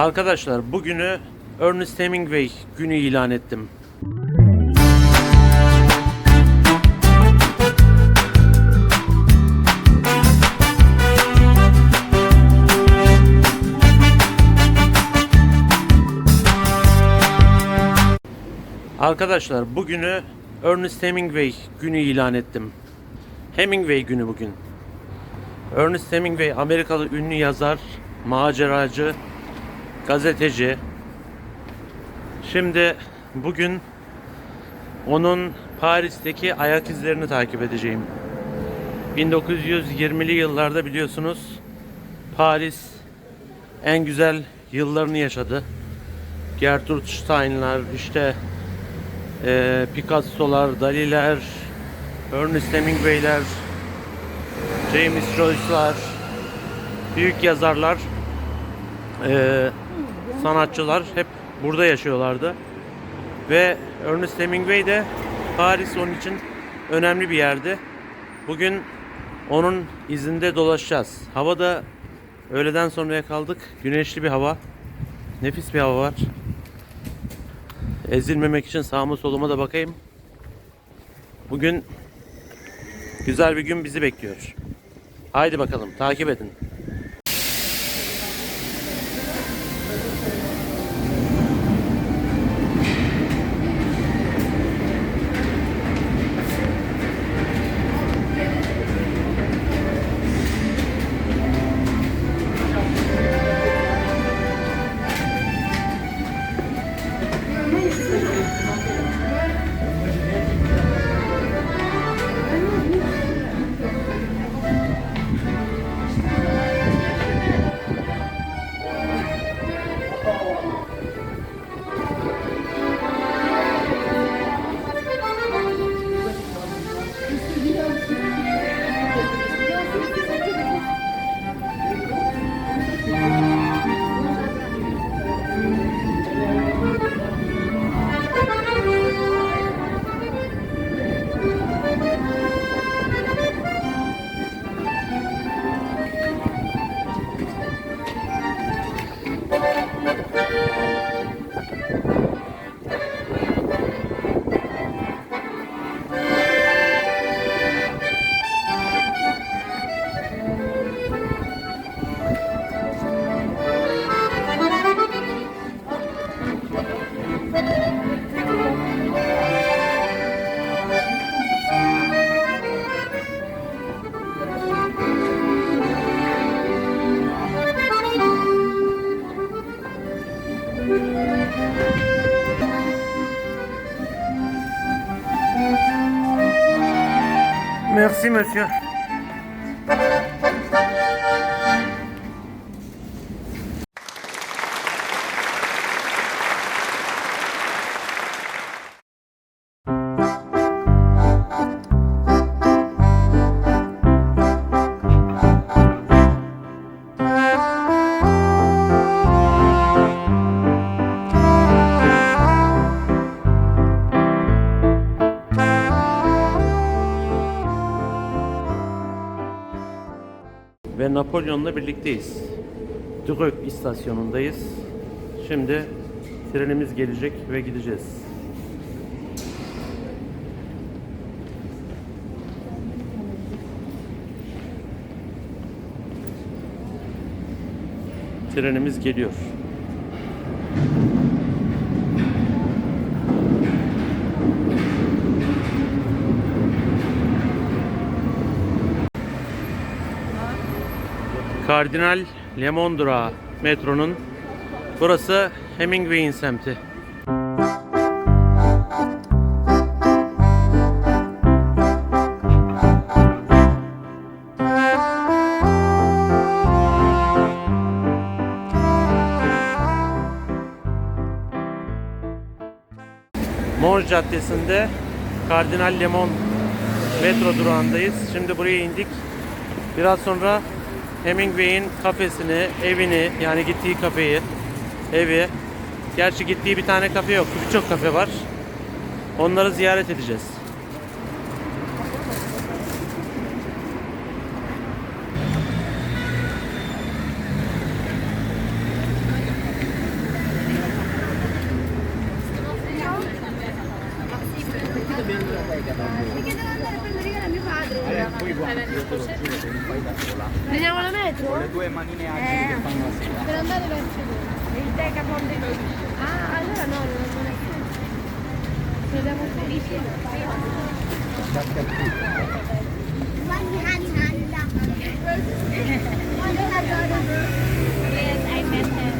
Arkadaşlar bugünü Ernest Hemingway günü ilan ettim. Arkadaşlar bugünü Ernest Hemingway günü ilan ettim. Hemingway günü bugün. Ernest Hemingway Amerikalı ünlü yazar, maceracı, gazeteci. Şimdi bugün onun Paris'teki ayak izlerini takip edeceğim. 1920'li yıllarda biliyorsunuz Paris en güzel yıllarını yaşadı. Gertrude Stein'lar, işte eee Picasso'lar, Dali'ler, Ernest Hemingway'ler, James Joyce'lar, büyük yazarlar, eee, sanatçılar hep burada yaşıyorlardı. Ve Ernest Hemingway de Paris onun için önemli bir yerdi. Bugün onun izinde dolaşacağız. Havada öğleden sonraya kaldık. Güneşli bir hava. Nefis bir hava var. Ezilmemek için sağıma soluma da bakayım. Bugün güzel bir gün bizi bekliyor. Haydi bakalım takip edin. Merci monsieur. Ve Napolyon'la birlikteyiz. Dreux istasyonundayız. Şimdi trenimiz gelecek ve gideceğiz. Trenimiz geliyor. Kardinal Lemon durağı metronun. Burası Hemingway'in semti. Mons Caddesi'nde Kardinal Lemon metro durağındayız. Şimdi buraya indik. Biraz sonra Hemingway'in kafesini, evini yani gittiği kafeyi, evi. Gerçi gittiği bir tane kafe yok. Birçok kafe var. Onları ziyaret edeceğiz. Prendiamo la metro? Con le due manine agili che fanno la sera. Per andare verso dove? Il Teca Ponte Ah, allora no, non è qui. Prendiamo qui vicino. Yes, I met her.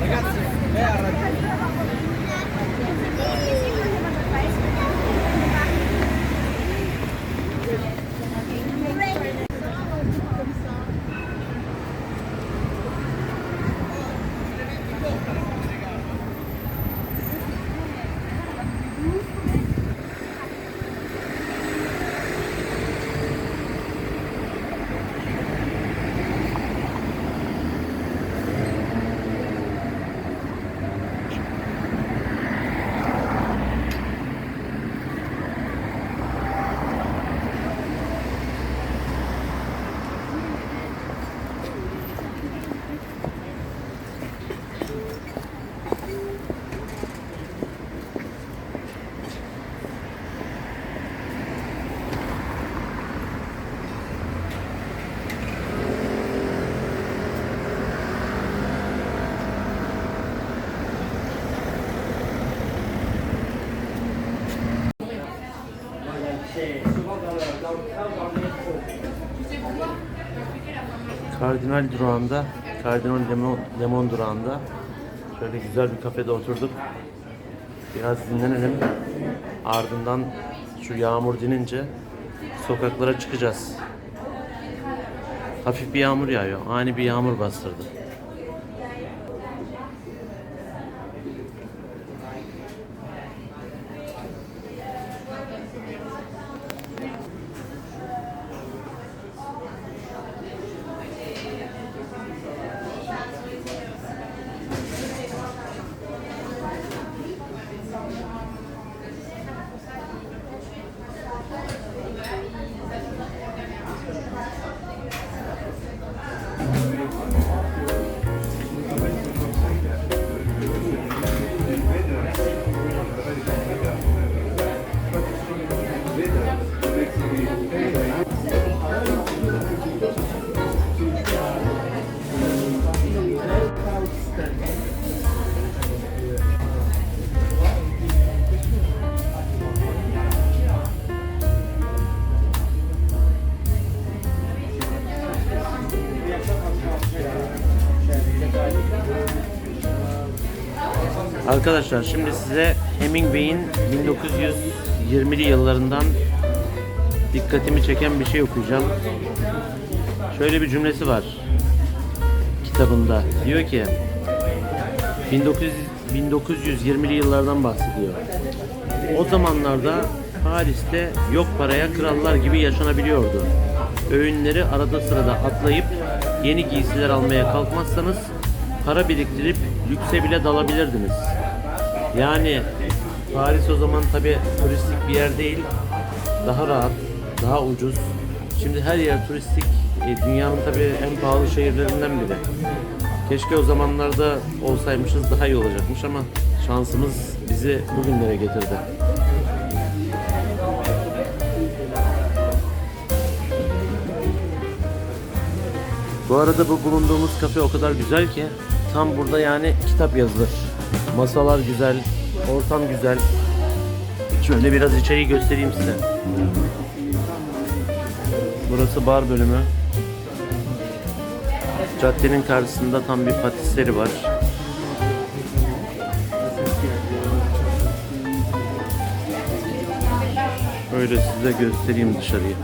Ragazzi, lei ha ragione. Kardinal durağında, Kardinal Lemon, Lemon durağında şöyle güzel bir kafede oturduk. Biraz dinlenelim. Ardından şu yağmur dinince sokaklara çıkacağız. Hafif bir yağmur yağıyor. Ani bir yağmur bastırdı. Arkadaşlar şimdi size Hemingway'in 1920'li yıllarından dikkatimi çeken bir şey okuyacağım. Şöyle bir cümlesi var kitabında. Diyor ki 1900 1920'li yıllardan bahsediyor. O zamanlarda Paris'te yok paraya krallar gibi yaşanabiliyordu. Öğünleri arada sırada atlayıp yeni giysiler almaya kalkmazsanız para biriktirip lükse bile dalabilirdiniz. Yani Paris o zaman tabi turistik bir yer değil. Daha rahat, daha ucuz. Şimdi her yer turistik. E, dünyanın tabi en pahalı şehirlerinden biri. Keşke o zamanlarda olsaymışız daha iyi olacakmış ama şansımız bizi bugünlere getirdi. Bu arada bu bulunduğumuz kafe o kadar güzel ki tam burada yani kitap yazılır. Masalar güzel, ortam güzel. Şöyle biraz içeriği göstereyim size. Burası bar bölümü. Caddenin karşısında tam bir patisleri var. Öyle size göstereyim dışarıyı.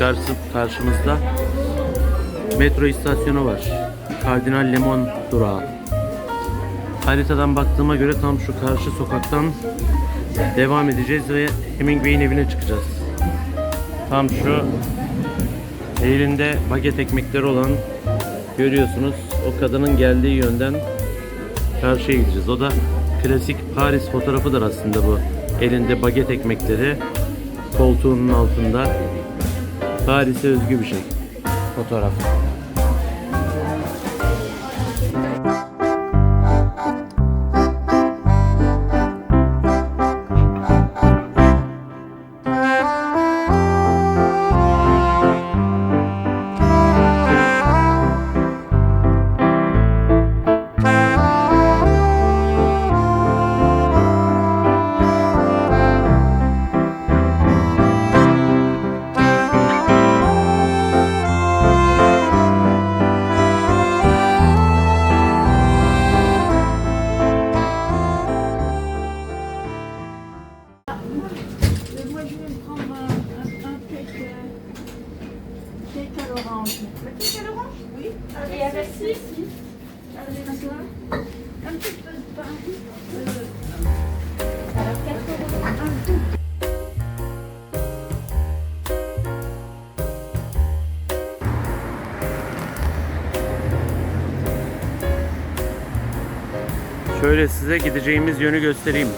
Karşı, karşımızda metro istasyonu var. Kardinal Lemon durağı. Haritadan baktığıma göre tam şu karşı sokaktan devam edeceğiz ve Hemingway'in evine çıkacağız. Tam şu elinde baget ekmekleri olan görüyorsunuz o kadının geldiği yönden karşıya gideceğiz. O da klasik Paris fotoğrafıdır aslında bu. Elinde baget ekmekleri koltuğunun altında Paris'e özgü bir şey. fotoğraf. Şöyle size gideceğimiz yönü göstereyim.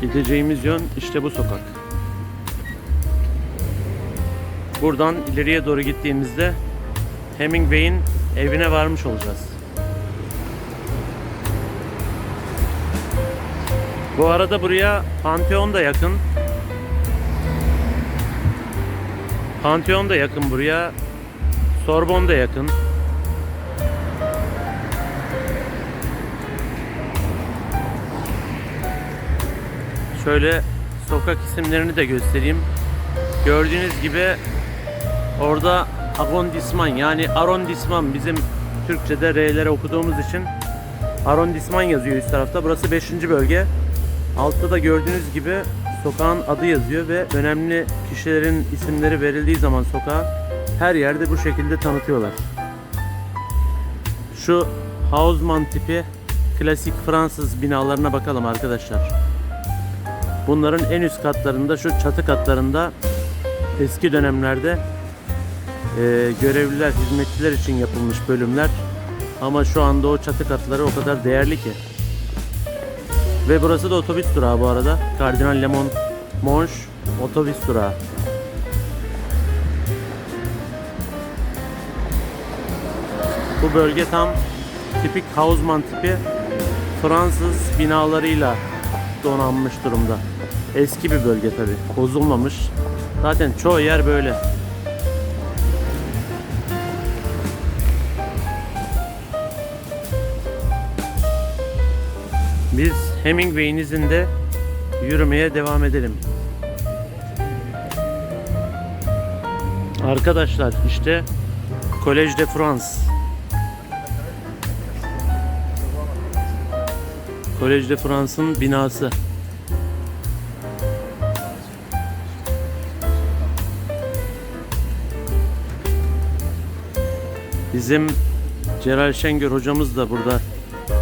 Gideceğimiz yön işte bu sokak. Buradan ileriye doğru gittiğimizde Hemingway'in evine varmış olacağız. Bu arada buraya Pantheon da yakın. Pantheon da yakın buraya. Sorbonne da yakın. Şöyle sokak isimlerini de göstereyim. Gördüğünüz gibi orada arrondissement yani arrondissement bizim Türkçe'de R'lere okuduğumuz için arrondissement yazıyor üst tarafta. Burası 5. bölge. Altta da gördüğünüz gibi sokağın adı yazıyor ve önemli kişilerin isimleri verildiği zaman sokağa her yerde bu şekilde tanıtıyorlar. Şu Haussmann tipi klasik Fransız binalarına bakalım arkadaşlar. Bunların en üst katlarında şu çatı katlarında eski dönemlerde e, görevliler, hizmetçiler için yapılmış bölümler. Ama şu anda o çatı katları o kadar değerli ki. Ve burası da otobüs durağı bu arada. Kardinal Lemon Monş otobüs durağı. Bu bölge tam tipik Haussmann tipi Fransız binalarıyla donanmış durumda. Eski bir bölge tabi. Bozulmamış. Zaten çoğu yer böyle. Biz Hemingway'in izinde yürümeye devam edelim. Arkadaşlar işte Collège de France. Collège de France'ın binası. Bizim Celal Şengör hocamız da burada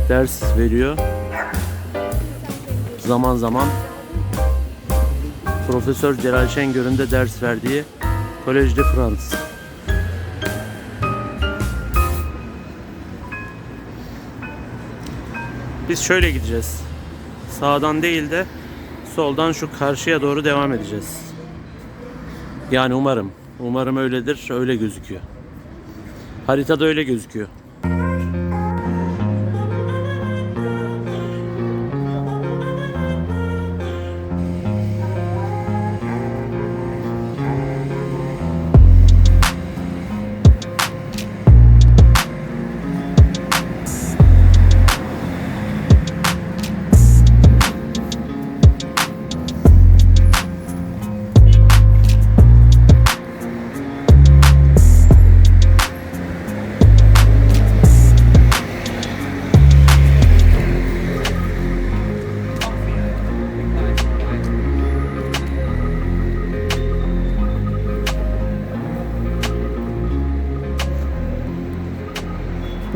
ders veriyor. Zaman zaman Profesör Celal Şengör'ün de ders verdiği Collège de France. Biz şöyle gideceğiz. Sağdan değil de soldan şu karşıya doğru devam edeceğiz. Yani umarım. Umarım öyledir. Öyle gözüküyor. Haritada öyle gözüküyor.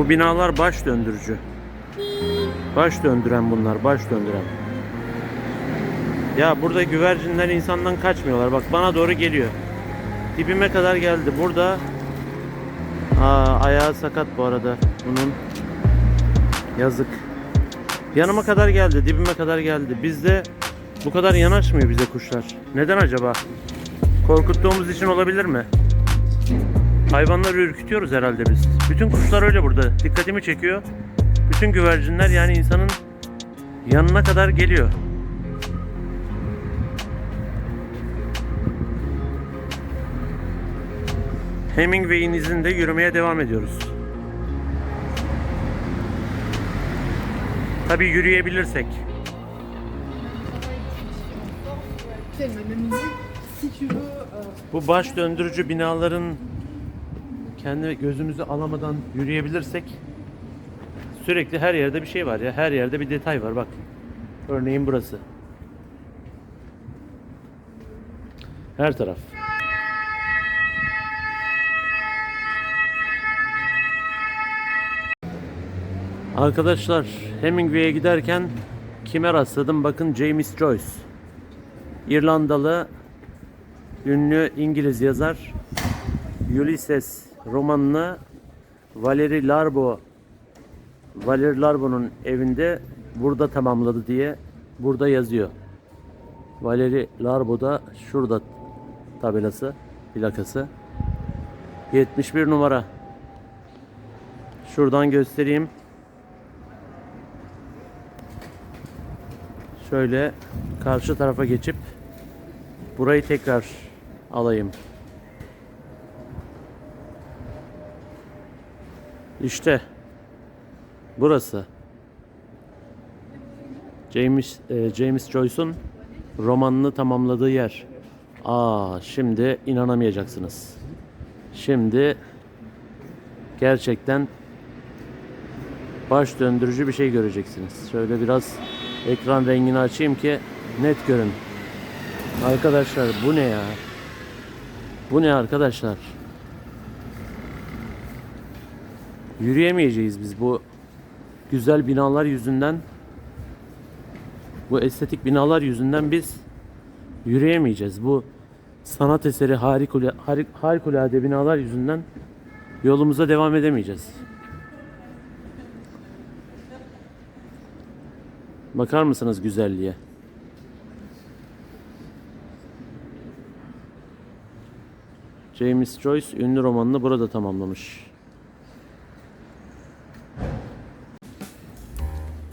Bu binalar baş döndürücü. Baş döndüren bunlar, baş döndüren. Ya burada güvercinler insandan kaçmıyorlar. Bak bana doğru geliyor. Dibime kadar geldi. Burada Aa, ayağı sakat bu arada bunun. Yazık. Yanıma kadar geldi, dibime kadar geldi. Bizde Bu kadar yanaşmıyor bize kuşlar. Neden acaba? Korkuttuğumuz için olabilir mi? Hayvanları ürkütüyoruz herhalde biz. Bütün kuşlar öyle burada. Dikkatimi çekiyor. Bütün güvercinler yani insanın yanına kadar geliyor. Hemingway'in izinde yürümeye devam ediyoruz. Tabii yürüyebilirsek. Veux, euh, Bu baş döndürücü binaların kendi gözümüzü alamadan yürüyebilirsek sürekli her yerde bir şey var ya. Her yerde bir detay var bak. Örneğin burası. Her taraf. Arkadaşlar Hemingway'e giderken kime rastladım? Bakın James Joyce. İrlandalı ünlü İngiliz yazar Ulysses romanını Valery Larbo Valery Larbo'nun evinde burada tamamladı diye burada yazıyor. Valery Larbo da şurada tabelası, plakası. 71 numara. Şuradan göstereyim. Şöyle karşı tarafa geçip burayı tekrar alayım. İşte burası. James e, James Joyce'un romanını tamamladığı yer. Aa, şimdi inanamayacaksınız. Şimdi gerçekten baş döndürücü bir şey göreceksiniz. Şöyle biraz ekran rengini açayım ki net görün. Arkadaşlar bu ne ya? Bu ne arkadaşlar? Yürüyemeyeceğiz biz bu güzel binalar yüzünden. Bu estetik binalar yüzünden biz yürüyemeyeceğiz. Bu sanat eseri harikulade, harikulade binalar yüzünden yolumuza devam edemeyeceğiz. Bakar mısınız güzelliğe? James Joyce ünlü romanını burada tamamlamış.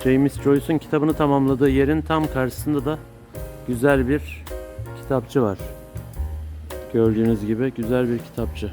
James Joyce'un kitabını tamamladığı yerin tam karşısında da güzel bir kitapçı var. Gördüğünüz gibi güzel bir kitapçı.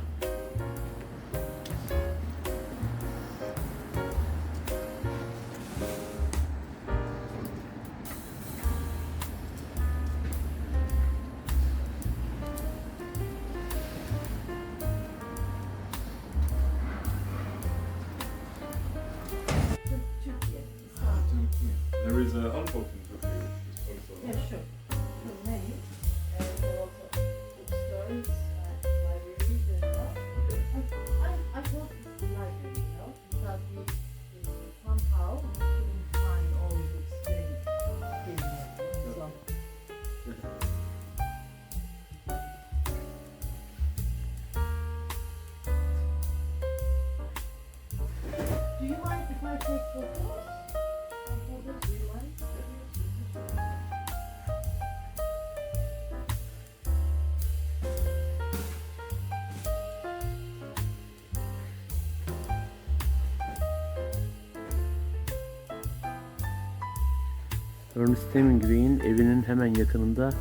Ernest Hemingway'in evinin hemen yakınında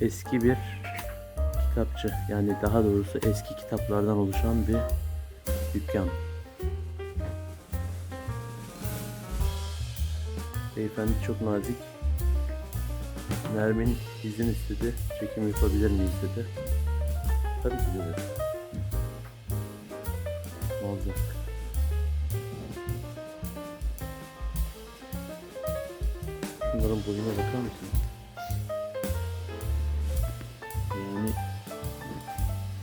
eski bir kitapçı. Yani daha doğrusu eski kitaplardan oluşan bir dükkan. Beyefendi çok nazik. Nermin izin istedi. Çekim yapabilir miyiz dedi. Tabii ki dedi. Ne olacak? Şunların boyuna bakar mısın? Yani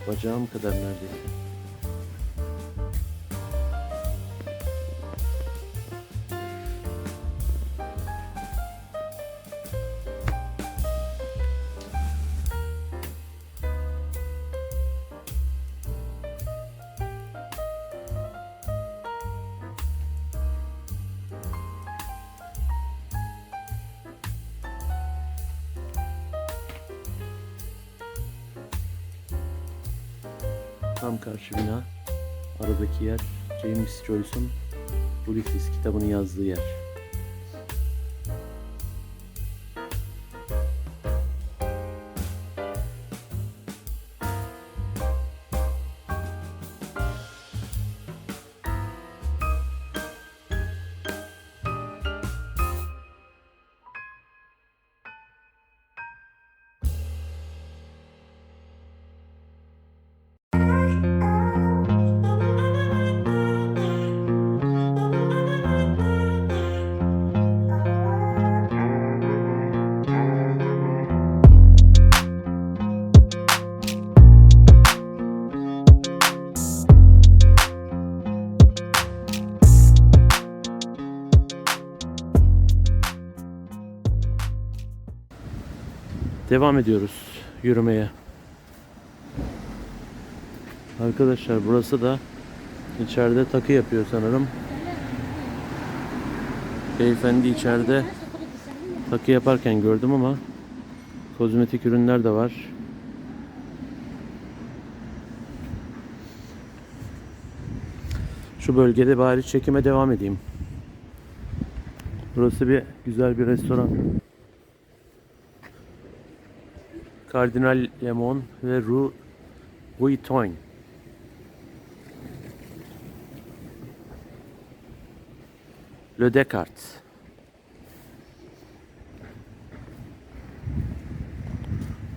bacağım kadar neredeyse. Karşı bina. Aradaki yer James Joyce'un Ulysses kitabını yazdığı yer. Devam ediyoruz yürümeye. Arkadaşlar burası da içeride takı yapıyor sanırım. Beyefendi içeride takı yaparken gördüm ama kozmetik ürünler de var. Şu bölgede bari çekime devam edeyim. Burası bir güzel bir restoran. Kardinal Lemon ve Rue Vuitton. Le Descartes.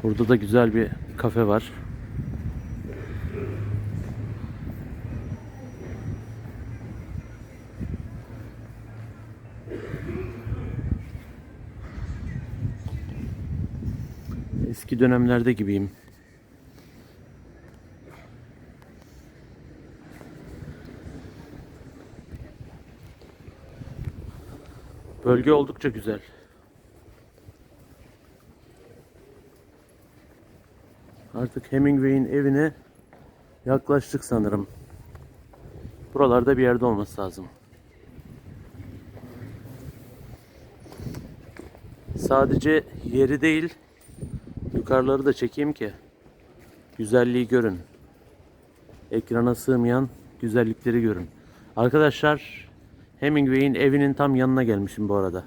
Burada da güzel bir kafe var. Eski dönemlerde gibiyim. Bölge oldukça güzel. Artık Hemingway'in evine yaklaştık sanırım. Buralarda bir yerde olması lazım. Sadece yeri değil, yukarıları da çekeyim ki güzelliği görün. Ekrana sığmayan güzellikleri görün. Arkadaşlar Hemingway'in evinin tam yanına gelmişim bu arada.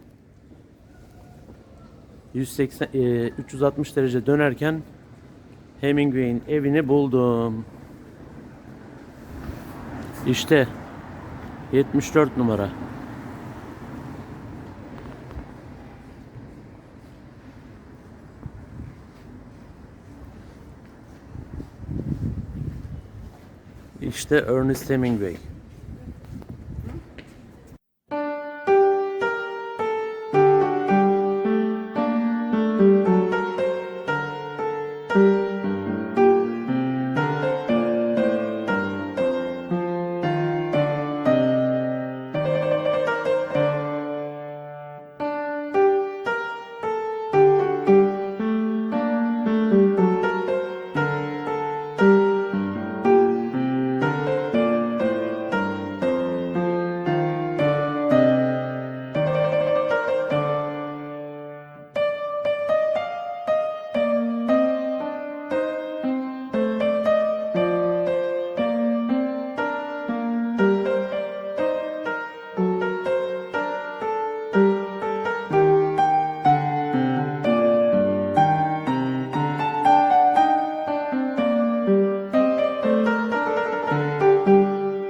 180 e, 360 derece dönerken Hemingway'in evini buldum. İşte 74 numara. İşte Ernest Hemingway.